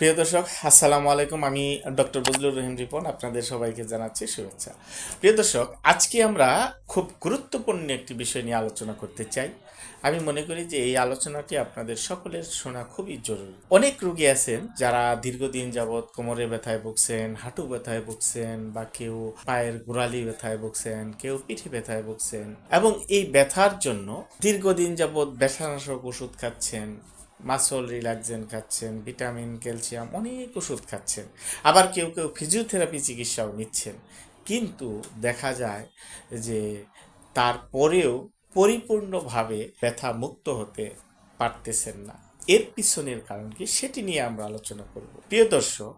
প্রিয় দর্শক, আসসালামু আলাইকুম। আমি ডক্টর বজলুর রহিম রিপন, আপনাদের সবাইকে জানাচ্ছি শুভেচ্ছা। প্রিয় দর্শক, আজকে আমরা খুব গুরুত্বপূর্ণ একটি বিষয় নিয়ে আলোচনা করতে চাই। আমি মনে করি যে এই আলোচনাটি আপনাদের সকলের শোনা খুবই জরুরি। অনেক রুগী আছেন যারা দীর্ঘদিন যাবৎ কোমরে ব্যথায় ভুগছেন, হাঁটু ব্যথায় ভুগছেন বা কেউ পায়ের গোড়ালি ব্যথায় ভুগছেন, কেউ পিঠে ব্যথায় ভুগছেন এবং এই ব্যথার জন্য দীর্ঘদিন যাবৎ ব্যথানাশক ওষুধ খাচ্ছেন মাসল, রিল্যাক্সেন খাচ্ছেন, ভিটামিন, ক্যালসিয়াম, অনেক ওষুধ খাচ্ছেন। আবার কেউ কেউ ফিজিওথেরাপি চিকিৎসাও নিচ্ছেন। কিন্তু দেখা যায় যে তারপরেও পরিপূর্ণভাবে ব্যথা মুক্ত হতে পারতেছেন না। এর পিছনের কারণ কি সেটি নিয়ে আমরা আলোচনা করব। প্রিয় দর্শক,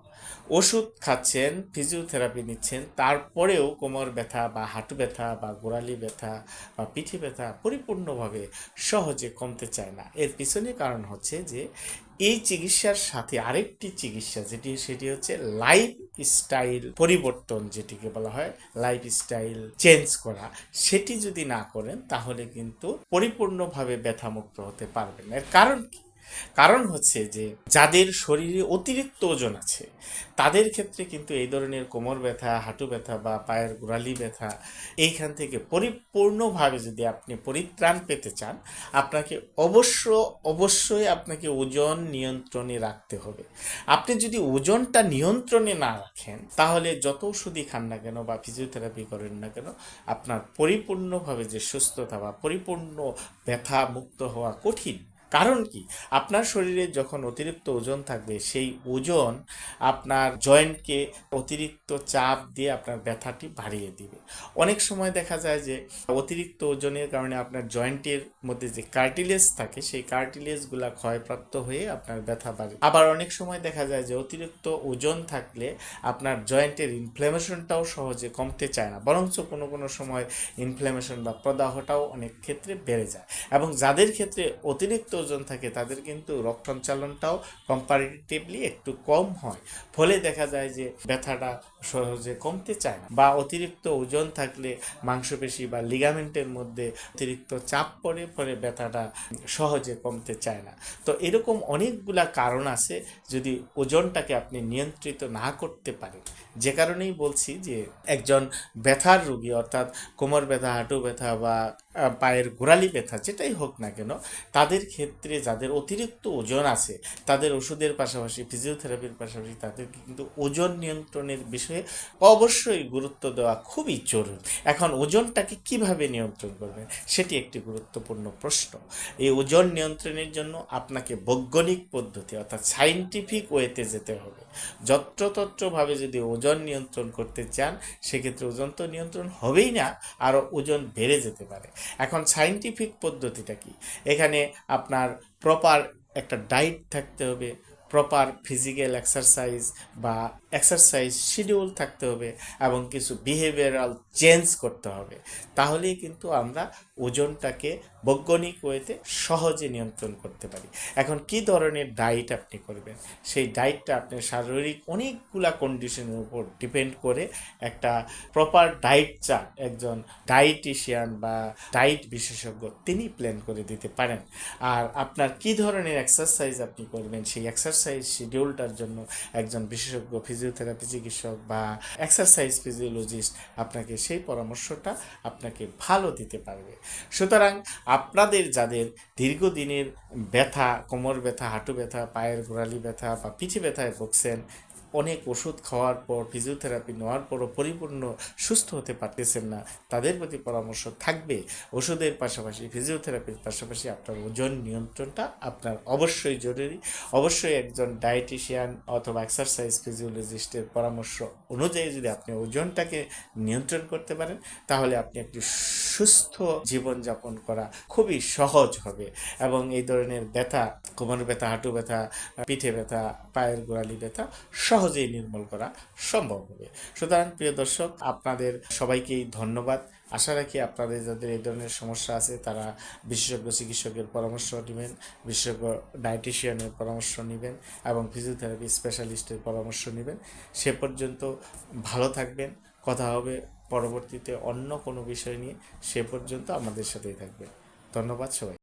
ওষুধ খাচ্ছেন ফিজিওথেরাপি নিচ্ছেন, তারপরেও কোমর ব্যথা বা হাঁটু ব্যথা বা গোড়ালি ব্যথা বা পিঠে ব্যথা পরিপূর্ণভাবে সহজে কমতে চায় না। এর পিছনে কারণ হচ্ছে যে, এই চিকিৎসার সাথে আরেকটি চিকিৎসা যেটি, সেটি হচ্ছে লাইফ স্টাইল পরিবর্তন যেটিকে বলা হয় লাইফ স্টাইল চেঞ্জ করা। সেটি যদি না করেন, তাহলে কিন্তু পরিপূর্ণভাবে ব্যথামুক্ত হতে পারবেন এর কারণ কি? কারণ হচ্ছে যে, যাদের শরীরে অতিরিক্ত ওজন আছে, তাদের ক্ষেত্রে কিন্তু এই ধরনের কোমর ব্যথা, হাঁটু ব্যথা বা পায়ের গোড়ালি ব্যথা, এইখান থেকে পরিপূর্ণভাবে যদি আপনি পরিত্রাণ পেতে চান, আপনাকে অবশ্য, অবশ্যই আপনাকে ওজন নিয়ন্ত্রণে রাখতে হবে। আপনি যদি ওজনটা নিয়ন্ত্রণে না রাখেন, তাহলে যত ওষুধই খান না কেন বা ফিজিওথেরাপি করেন না কেন, আপনার পরিপূর্ণভাবে যে সুস্থতা বা পরিপূর্ণ ব্যথা মুক্ত হওয়া কঠিন। কারণ কি? আপনার শরীরে যখন অতিরিক্ত ওজন থাকবে, সেই ওজন আপনার জয়েন্টকে অতিরিক্ত চাপ দিয়ে আপনার ব্যথাটি বাড়িয়ে দিবে। অনেক সময় দেখা যায় যে, অতিরিক্ত ওজনের কারণে আপনার জয়েন্টের মধ্যে যে কার্টিলেজ থাকে, সেই কার্টিলেজগুলা ক্ষয়প্রাপ্ত হয়ে আপনার ব্যথা বাড়ে। আবার অনেক সময় দেখা যায় যে, অতিরিক্ত ওজন থাকলে আপনার জয়েন্টের ইনফ্লেমেশনটাও সহজে কমতে চায় না। বরঞ্চ কোনো কোনো সময় ইনফ্লেমেশন বা প্রদাহটাও অনেক ক্ষেত্রে বেড়ে যায়। এবং যাদের ক্ষেত্রে অতিরিক্ত ওজন থাকে, তাদের কিন্তু রক্ত সঞ্চালনটাও কম্পারেটিভলি একটু কম হয়। ফলে দেখা যায় যে ব্যথাটা সহজে কমতে চায় না বা অতিরিক্ত ওজন থাকলে মাংসপেশি বা লিগামেন্টের মধ্যে অতিরিক্ত চাপ পড়ে পরে ব্যথাটা সহজে কমতে চায় না। তো এরকম অনেকগুলা কারণ আছে যদি ওজনটাকে আপনি নিয়ন্ত্রিত না করতে পারেন। যে কারণেই বলছি যে একজন ব্যথার রোগী অর্থাৎ কোমর ব্যথা, হাঁটু ব্যথা বা পায়ের গোড়ালি ব্যথা, যেটাই হোক না কেন, তাদের ক্ষেত্রে যাদের অতিরিক্ত ওজন আছে, তাদের ওষুধের পাশাপাশি ফিজিওথেরাপির পাশাপাশি তাদেরকে কিন্তু ওজন নিয়ন্ত্রণের বিষয়ে অবশ্যই গুরুত্ব দেওয়া খুবই জরুরি। এখন ওজনটাকে কীভাবে নিয়ন্ত্রণ করবেন, সেটি একটি গুরুত্বপূর্ণ প্রশ্ন। এই ওজন নিয়ন্ত্রণের জন্য আপনাকে বৈজ্ঞানিক পদ্ধতি, অর্থাৎ সাইন্টিফিক ওয়েতে যেতে হবে। যত্রতত্রভাবে যদি ওজন নিয়ন্ত্রণ করতে চান, সেক্ষেত্রে ওজন তো নিয়ন্ত্রণ হবেই না, আরও ওজন বেড়ে যেতে পারে। এখন সাইন্টিফিক পদ্ধতিটা কি? এখানে আপনার প্রপার একটা ডায়েট থাকতে হবে প্রপার ফিজিক্যাল এক্সারসাইজ বা এক্সারসাইজ শিডিউল থাকতে হবে এবং কিছু বিহেভিয়ারাল চেঞ্জ করতে হবে। তাহলেই কিন্তু আমরা ওজনটাকে বৈজ্ঞানিক ওয়েতে সহজে নিয়ন্ত্রণ করতে পারি। এখন কি ধরনের ডায়েট আপনি করবেন? সেই ডায়েটটা আপনার শারীরিক অনেকগুলা কন্ডিশনের উপর ডিপেন্ড করে একটা প্রপার ডায়েট চার্ট একজন ডায়েটিশিয়ান বা ডায়েট বিশেষজ্ঞ তিনি প্ল্যান করে দিতে পারেন। আর আপনার কি ধরনের এক্সারসাইজ আপনি করবেন সেই এক্সারসাইজ শিডিউলটার জন্য একজন বিশেষজ্ঞ ফিজিওথেরাপি চিকিৎসক বা এক্সারসাইজ ফিজিওলজিস্ট আপনাকে সেই পরামর্শটা আপনাকে ভালো দিতে পারবে। সুতরাং আপনাদের যাদের দীর্ঘদিনের ব্যথা, কোমর ব্যথা, হাঁটু ব্যথা, পায়ের গোড়ালি ব্যথা বা পিঠে ব্যথায় ভুগছেন অনেক ওষুধ খাওয়ার পর ফিজিওথেরাপি নেওয়ার পরও পরিপূর্ণ সুস্থ হতে পারতেছেন না। তাদের প্রতি পরামর্শ থাকবে। ওষুধের পাশাপাশি ফিজিওথেরাপির পাশাপাশি আপনার ওজন নিয়ন্ত্রণটা আপনার অবশ্যই জরুরি। অবশ্যই একজন ডায়েটিশিয়ান অথবা এক্সারসাইজ ফিজিওলজিস্টের পরামর্শ অনুযায়ী যদি আপনি ওজনটাকে নিয়ন্ত্রণ করতে পারেন, তাহলে আপনি একটি সুস্থ জীবনযাপন করা খুবই সহজ হবে। এবং এই ধরনের ব্যথা, কোমর ব্যথা, হাঁটু ব্যথা, পিঠে ব্যথা, পায়ের গোড়ালি ব্যথা সহজেই নির্মূল করা সম্ভব হবে। সুতরাং প্রিয় দর্শক, আপনাদের সবাইকেই ধন্যবাদ। আশা রাখি আপনাদের যাদের এই ধরনের সমস্যা আছে, তারা বিশেষজ্ঞ চিকিৎসকের পরামর্শ নেবেন, বিশেষজ্ঞ ডায়েটিশিয়ানের পরামর্শ নেবেন এবং ফিজিওথেরাপি স্পেশালিস্টের পরামর্শ নেবেন। সে পর্যন্ত ভালো থাকবেন, কথা হবে পরবর্তীতে অন্য কোনো বিষয় নিয়ে। সে পর্যন্ত আমাদের সাথেই থাকবেন। ধন্যবাদ সবাই